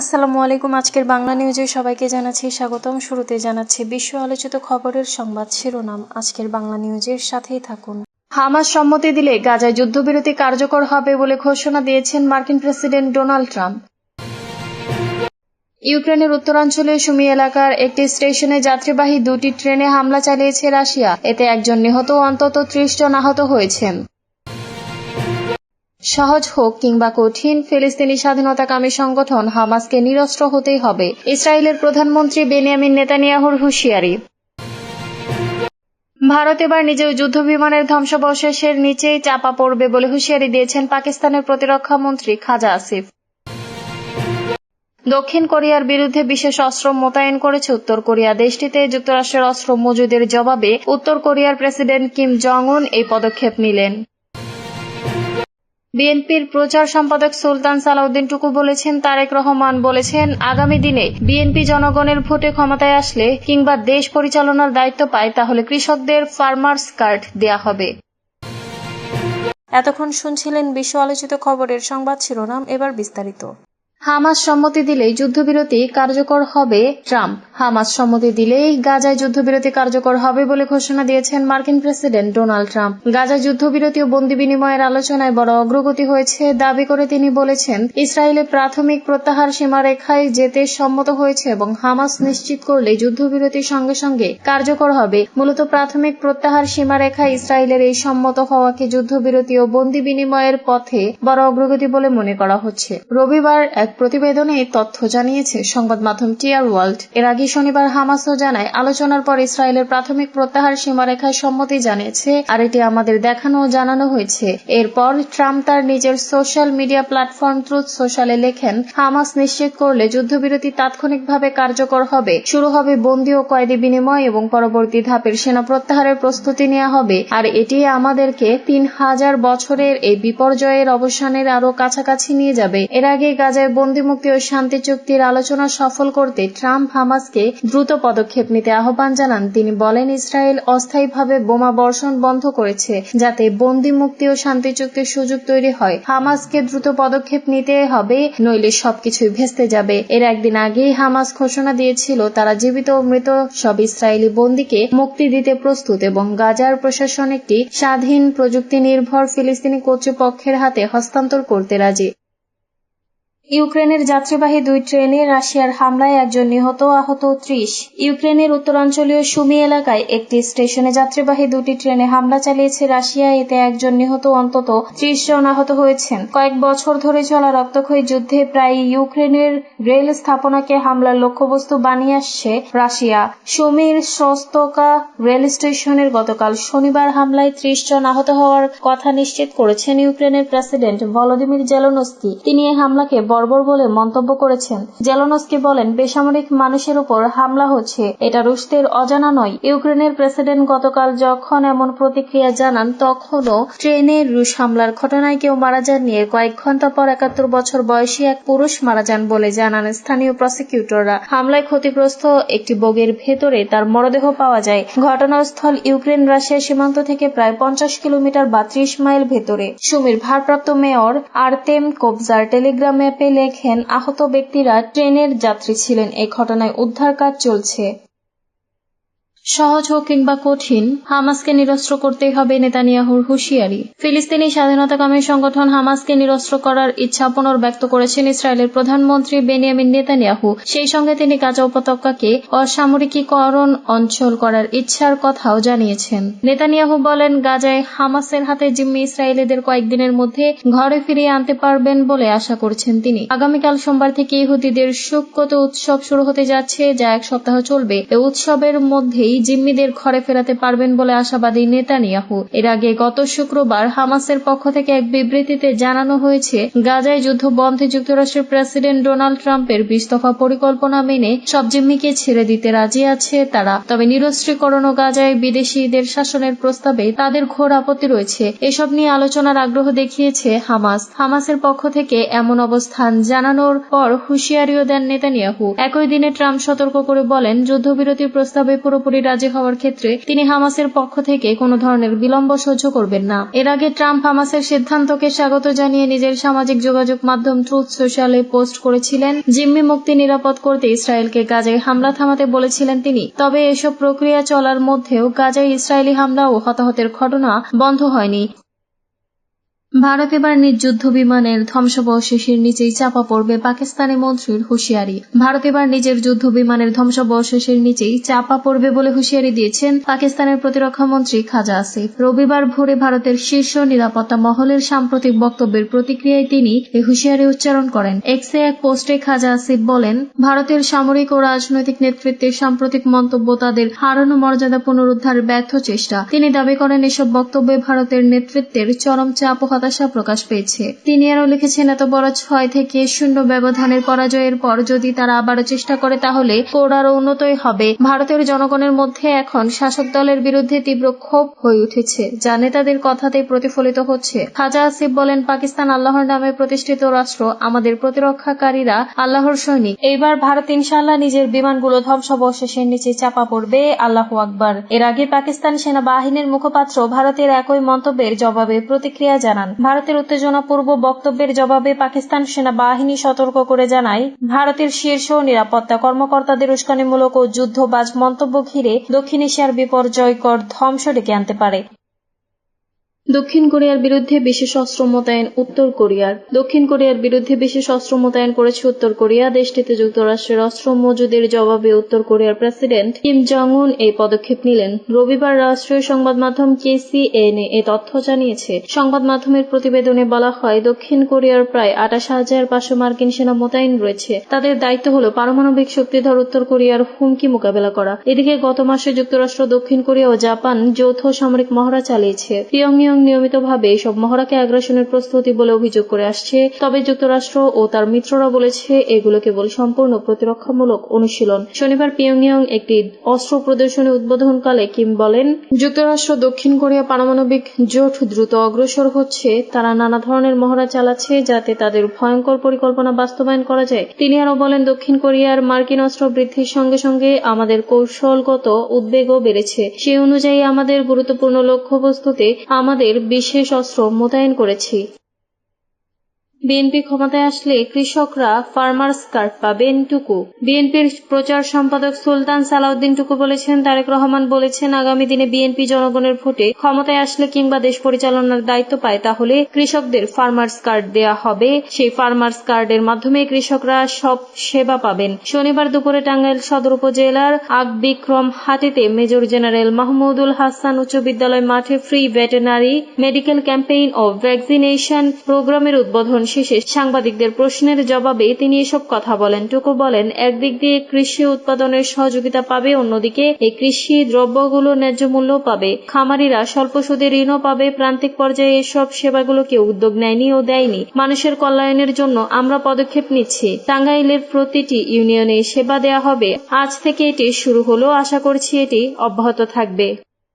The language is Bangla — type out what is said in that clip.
আসসালামু আলাইকুম, আজকের বাংলা নিউজে সবাইকে জানাচ্ছি স্বাগতম। শুরুতে জানাচ্ছি বিশ্ব আলোচিত খবরের সংবাদ শিরোনাম। আজকের বাংলা নিউজের সাথেই থাকুন। হামাস সম্মতি দিলে গাজায় যুদ্ধবিরতি কার্যকর হবে বলে ঘোষণা দিয়েছেন মার্কিন প্রেসিডেন্ট ডোনাল্ড ট্রাম্প। ইউক্রেনের উত্তরাঞ্চলে সুমি এলাকার একটি স্টেশনে যাত্রীবাহী দুটি ট্রেনে হামলা চালিয়েছে রাশিয়া। এতে একজন নিহত অন্তত ত্রিশ জন আহত হয়েছেন। সহজ হোক কিংবা কঠিন, ফিলিস্তিনি স্বাধীনতাকামী সংগঠন হামাসকে নিরস্ত্র হতেই হবে, ইসরায়েলের প্রধানমন্ত্রী বেনিয়ামিন নেতানিয়াহুর হুঁশিয়ারি। ভারত এবার নিজের যুদ্ধ বিমানের ধ্বংসাবশেষের নিচেই চাপা পড়বে বলে হুঁশিয়ারি দিয়েছেন পাকিস্তানের প্রতিরক্ষা মন্ত্রী খাজা আসিফ। দক্ষিণ কোরিয়ার বিরুদ্ধে বিশেষ অস্ত্র মোতায়েন করেছে উত্তর কোরিয়া। দেশটিতে যুক্তরাষ্ট্রের অস্ত্র মজুদের জবাবে উত্তর কোরিয়ার প্রেসিডেন্ট কিম জং উন এই পদক্ষেপ নিলেন। বিএনপির প্রচার সম্পাদক সুলতান সালাউদ্দিন টুকু বলেছেন, তারেক রহমান বলেছেন, আগামী দিনে বিএনপি জনগণের ভোটে ক্ষমতায় আসলে কিংবা দেশ পরিচালনার দায়িত্ব পায়, তাহলে কৃষকদের ফার্মার্স কার্ড দেয়া হবে। এতক্ষণ শুনছিলেন বিশ্ব আলোচিত খবরের সংবাদ শিরোনাম, এবার বিস্তারিত। হামাস সম্মতি দিলেই যুদ্ধবিরতি কার্যকর হবে ট্রাম্প। হামাস সম্মতি দিলেই গাজায় যুদ্ধবিরতি কার্যকর হবে বলে ঘোষণা দিয়েছেন মার্কিন প্রেসিডেন্ট ডোনাল্ড ট্রাম্প। গাজায় যুদ্ধবিরতি ও বন্দি বিনিময়ের আলোচনায় বড় অগ্রগতি হয়েছে দাবি করে তিনি বলেছেন, ইসরায়েলে প্রাথমিক প্রত্যাহার সীমারেখায় যেতে সম্মত হয়েছে এবং হামাস নিশ্চিত করলে যুদ্ধবিরতির সঙ্গে সঙ্গে কার্যকর হবে। মূলত প্রাথমিক প্রত্যাহার সীমারেখায় ইসরায়েলের এই সম্মত হওয়াকে যুদ্ধবিরতি ও বন্দি বিনিময়ের পথে বড় অগ্রগতি বলে মনে করা হচ্ছে। রবিবার এক প্রতিবেদনে এই তথ্য জানিয়েছে সংবাদ মাধ্যম টিয়ার ওয়ার্ল্ড। এর আগে শনিবার হামাসও জানায়, আলোচনার পর ইসরায়েলের প্রাথমিক প্রত্যাহার সীমারেখায় সম্মতি জানিয়েছে, আর এটি আমাদের দেখানো ও জানানো হয়েছে। এরপর ট্রাম্প তার নিজের সোশ্যাল মিডিয়া প্ল্যাটফর্ম ট্রুথ সোশ্যালে লেখেন, হামাস নিশ্চিত করলে যুদ্ধবিরতি তাৎক্ষণিকভাবে কার্যকর হবে। শুরু হবে বন্দী ও কয়েদি বিনিময় এবং পরবর্তী ধাপের সেনা প্রত্যাহারের প্রস্তুতি নেওয়া হবে। আর এটি আমাদেরকে তিন হাজার বছরের এই বিপর্যয়ের অবসানের আরও কাছাকাছি নিয়ে যাবে। এর আগে গাজায় বন্দিমুক্তি ও শান্তি চুক্তির আলোচনা সফল করতে ট্রাম্প হামাসকে দ্রুত পদক্ষেপ নিতে আহ্বান জানান। তিনি বলেন, ইসরায়েল অস্থায়ীভাবে বোমা বর্ষণ বন্ধ করেছে যাতে বন্দি মুক্তি ও শান্তি চুক্তির সুযোগ তৈরি হয়। হামাসকে দ্রুত পদক্ষেপ নিতে হবে, নইলে সবকিছুই ভেস্তে যাবে। এর একদিন আগেই হামাস ঘোষণা দিয়েছিল, তারা জীবিত ও মৃত সব ইসরায়েলি বন্দীকে মুক্তি দিতে প্রস্তুত এবং গাজার প্রশাসন একটি স্বাধীন প্রযুক্তি নির্ভর ফিলিস্তিনি কর্তৃপক্ষের হাতে হস্তান্তর করতে রাজি। ইউক্রেনের যাত্রীবাহী দুই ট্রেনে রাশিয়ার হামলায় একজন নিহত আহত ত্রিশ। ইউক্রেনের উত্তরাঞ্চলীয় সুমি এলাকায় একটি স্টেশনে যাত্রীবাহী দুটি ট্রেনে হামলা চালিয়েছে রাশিয়া। এতে একজন নিহত অন্তত ত্রিশ জন আহত হয়েছেন। কয়েক বছর ধরে চলা রক্তক্ষয়ী যুদ্ধে প্রায় ইউক্রেনের রেল স্থাপনাকে হামলার লক্ষ্যবস্তু বানিয়ে আসছে রাশিয়া। সুমির সস্তকা রেল স্টেশনের গতকাল শনিবার হামলায় ত্রিশ জন আহত হওয়ার কথা নিশ্চিত করেছেন ইউক্রেনের প্রেসিডেন্ট ভলোদিমির জেলনস্কি। তিনি এই হামলাকে বর্বর বলে মন্তব্য করেছেন। জেলনস্কি বলেন, বেসামরিক মানুষের উপর হামলা হচ্ছে। এটা রুশদের অজানা নয়। ইউক্রেনের প্রেসিডেন্ট গতকাল যখন এমন প্রতিক্রিয়া জানান, তখনও ট্রেনে রুশ হামলার ঘটনায় কেউ মারা যাননি। এর কয়েক ঘণ্টা পর একাত্তর বছর বয়সী এক পুরুষ মারা যান বলে জানান স্থানীয় প্রসিকিউটররা। হামলায় ক্ষতিগ্রস্ত একটি বগের ভেতরে তার মরদেহ পাওয়া যায়। ঘটনাস্থল ইউক্রেন রাশিয়া সীমান্ত থেকে প্রায় পঞ্চাশ কিলোমিটার বা ত্রিশ মাইল ভেতরে। সুমির ভারপ্রাপ্ত মেয়র আর্তেম কোবজার টেলিগ্রাম ম্যাপে লেখেন আহত ব্যক্তিরা ট্রেনের যাত্রী ছিলেন। এ ঘটনায় উদ্ধার কাজ চলছে। সহজ হোক কিংবা কঠিন, হামাসকে নিরস্ত্র করতেই হবে নেতানিয়াহুর হুঁশিয়ারি। ফিলিস্তিনি স্বাধীনতাকামী সংগঠন হামাসকে নিরস্ত্র করার ইচ্ছা পুনর্ব্যক্ত করেছেন ইসরায়েলের প্রধানমন্ত্রী বেনিয়ামিন নেতানিয়াহু। সেই সঙ্গে তিনি গাজা উপত্যকাকে অসামরিকীকরণ অঞ্চল করার ইচ্ছার কথাও জানিয়েছেন। নেতানিয়াহু বলেন, গাজায় হামাসের হাতে জিম্মি ইসরায়েলিদের কয়েকদিনের মধ্যে ঘরে ফিরিয়ে আনতে পারবেন বলে আশা করছেন তিনি। আগামীকাল সোমবার থেকে ইহুদিদের সুকত উৎসব শুরু হতে যাচ্ছে, যা এক সপ্তাহ চলবে। এই উৎসবের মধ্যেই জিম্মিদের ঘরে ফেরাতে পারবেন বলে আশাবাদী নেতানিয়াহু। এর আগে গত শুক্রবার হামাসের পক্ষ থেকে এক বিবৃতিতে জানানো হয়েছে, গাজায় যুদ্ধ বন্ধে যুক্তরাষ্ট্রের প্রেসিডেন্ট ডোনাল্ড ট্রাম্পের বিশ দফা পরিকল্পনা মেনে সব জিম্মিকে ছেড়ে দিতে রাজি আছে তারা। তবে নিরস্ত্রীকরণ ও গাজায় বিদেশিদের শাসনের প্রস্তাবে তাদের ঘোর আপত্তি রয়েছে। এসব নিয়ে আলোচনার আগ্রহ দেখিয়েছে হামাস। হামাসের পক্ষ থেকে এমন অবস্থান জানানোর পর হুঁশিয়ারিও দেন নেতানিয়াহু। একই দিনে ট্রাম্প সতর্ক করে বলেন, যুদ্ধবিরতির প্রস্তাবে পুরোপুরি রাজি হওয়ার ক্ষেত্রে তিনি হামাসের পক্ষ থেকে কোন ধরনের বিলম্ব সহ্য করবেন না। এর আগে ট্রাম্প হামাসের সিদ্ধান্তকে স্বাগত জানিয়ে নিজের সামাজিক যোগাযোগ মাধ্যম ট্রুথ সোশ্যালে পোস্ট করেছিলেন। জিম্মি মুক্তি নিরাপদ করতে ইসরায়েলকে গাজায় হামলা থামাতে বলেছিলেন তিনি। তবে এসব প্রক্রিয়া চলার মধ্যেও গাজায় ইসরায়েলি হামলা ও হতাহতের ঘটনা বন্ধ হয়নি। ভারত এবার নিজ যুদ্ধ বিমানের ধ্বংসাবশেষের নিচেই চাপা পড়বে পাকিস্তানি মন্ত্রীর হুঁশিয়ারি। ভারত এবার নিজের যুদ্ধ বিমানের ধ্বংসাবশেষের নিচেই চাপা পড়বে বলে হুঁশিয়ারি দিয়েছেন পাকিস্তানের প্রতিরক্ষা মন্ত্রী খাজা আসিফ। রবিবার ভোরে ভারতের শীর্ষ নিরাপত্তা মহলের সাম্প্রতিক বক্তব্যের প্রতিক্রিয়ায় তিনি এই হুঁশিয়ারি উচ্চারণ করেন। এক্সে এক পোস্টে খাজা আসিফ বলেন, ভারতের সামরিক ও রাজনৈতিক নেতৃত্বের সাম্প্রতিক মন্তব্য তাদের হারানো মর্যাদা পুনরুদ্ধারের ব্যর্থ চেষ্টা। তিনি দাবি করেন, এসব বক্তব্যে ভারতের নেতৃত্বের চরম চাপ হতাশা প্রকাশ পেয়েছে। তিনি আরও লিখেছেন, এত বড় ছয় থেকে শূন্য ব্যবধানের পরাজয়ের পর যদি তারা আবারও চেষ্টা করে, তাহলে কোর আরও উন্নতই হবে। ভারতের জনগণের মধ্যে এখন শাসক দলের বিরুদ্ধে তীব্র ক্ষোভ হয়ে উঠেছে, যা নেতাদের কথাতেই প্রতিফলিত হচ্ছে। খাজা আসিফ বলেন, পাকিস্তান আল্লাহর নামে প্রতিষ্ঠিত রাষ্ট্র, আমাদের প্রতিরক্ষাকারীরা আল্লাহর সৈনিক। এইবার ভারত ইনশাল্লাহ নিজের বিমানগুলো ধ্বংসাবশেষের নিচে চাপা পড়বে। আল্লাহ আকবার। এর আগে পাকিস্তান সেনাবাহিনীর মুখপাত্র ভারতের একই মন্তব্যের জবাবে প্রতিক্রিয়া জানান। ভারতের উত্তেজনাপূর্ব বক্তব্যের জবাবে পাকিস্তান সেনাবাহিনী সতর্ক করে জানায়, ভারতের শীর্ষ নিরাপত্তা কর্মকর্তাদের উস্কানিমূলক ও যুদ্ধবাজ মন্তব্য ঘিরে দক্ষিণ এশিয়ার বিপর্যয়কর ধ্বংস ডেকে আনতে পারে। দক্ষিণ কোরিয়ার বিরুদ্ধে বিশেষ অস্ত্র মোতায়েন উত্তর কোরিয়ার। দক্ষিণ কোরিয়ার বিরুদ্ধে বিশেষ অস্ত্র মোতায়েন করেছে উত্তর কোরিয়া। দেশটিতে যুক্তরাষ্ট্রের অস্ত্র মজুদের জবাবে উত্তর কোরিয়ার প্রেসিডেন্ট কিম জং উন এই পদক্ষেপ নিলেন। রবিবার রাষ্ট্রীয় সংবাদ মাধ্যম কেসিএনএ এ তথ্য জানিয়েছে। সংবাদ মাধ্যমের প্রতিবেদনে বলা হয়, দক্ষিণ কোরিয়ার প্রায় আঠাশ হাজার পাঁচশো মার্কিন সেনা মোতায়েন রয়েছে। তাদের দায়িত্ব হল পারমাণবিক শক্তিধর উত্তর কোরিয়ার হুমকি মোকাবেলা করা। এদিকে গত মাসে যুক্তরাষ্ট্র, দক্ষিণ কোরিয়া ও জাপান যৌথ সামরিক মহড়া চালিয়েছে। পিয়ংইয়ং নিয়মিতভাবে এসব মহড়াকে আগ্রাসনের প্রস্তুতি বলে অভিযোগ করে আসছে। তবে যুক্তরাষ্ট্র ও তার মিত্ররা বলেছে, এগুলো কেবল সম্পূর্ণ প্রতিরক্ষামূলক অনুশীলন। শনিবার পিয়ংইয়ং একটি অস্ত্র প্রদর্শনী উদ্বোধনকালে কিম বলেন, যুক্তরাষ্ট্র, দক্ষিণ কোরিয়া পারমাণবিক জোট দ্রুত অগ্রসর হচ্ছে। তারা নানা ধরনের মহড়া চালাচ্ছে যাতে তাদের ভয়ঙ্কর পরিকল্পনা বাস্তবায়ন করা যায়। তিনি আরও বলেন, দক্ষিণ কোরিয়ার মার্কিন অস্ত্র বৃদ্ধির সঙ্গে সঙ্গে আমাদের কৌশলগত উদ্বেগও বেড়েছে। সেই অনুযায়ী আমাদের গুরুত্বপূর্ণ লক্ষ্যবস্তুতে আমাদের বিশেষ অস্ত্র মোতায়েন করেছি। বিএনপি ক্ষমতায় আসলে কৃষকরা ফার্মার্স কার্ড পাবেন টুকু বিএনপির প্রচার সম্পাদক সুলতান সালাউদ্দিন টুকু বলেছেন, তারেক রহমান বলেছেন, আগামী দিনে বিএনপি জনগণের ভোটে ক্ষমতায় আসলে কিংবা দেশ পরিচালনার দায়িত্ব পায়, তাহলে কৃষকদের ফার্মার্স কার্ড দেয়া হবে। সেই ফার্মার্স কার্ডের মাধ্যমে কৃষকরা সব সেবা পাবেন। শনিবার দুপুরে টাঙ্গাইল সদর উপজেলার আকবিক্রম হাটিতে মেজর জেনারেল মাহমুদুল হাসান উচ্চ বিদ্যালয় মাঠে ফ্রি ভেটেনারি মেডিকেল ক্যাম্পেইন ও ভ্যাকসিনেশন প্রোগ্রামের উদ্বোধন শেষে সাংবাদিকদের প্রশ্নের জবাবে তিনি এসব কথা বলেন। টুকু বলেন, একদিক দিয়ে কৃষি উৎপাদনের সহযোগিতা পাবে, অন্যদিকে এই কৃষি দ্রব্যগুলো ন্যায্য মূল্য পাবে। খামারিরা স্বল্প সুদে ঋণও পাবে। প্রান্তিক পর্যায়ে এসব সেবাগুলোকে উদ্যোগ নেয়নি ও দেয়নি। মানুষের কল্যাণের জন্য আমরা পদক্ষেপ নিচ্ছি। টাঙ্গাইলের প্রতিটি ইউনিয়নে সেবা দেয়া হবে। আজ থেকে এটি শুরু হলো। আশা করছি এটি অব্যাহত থাকবে।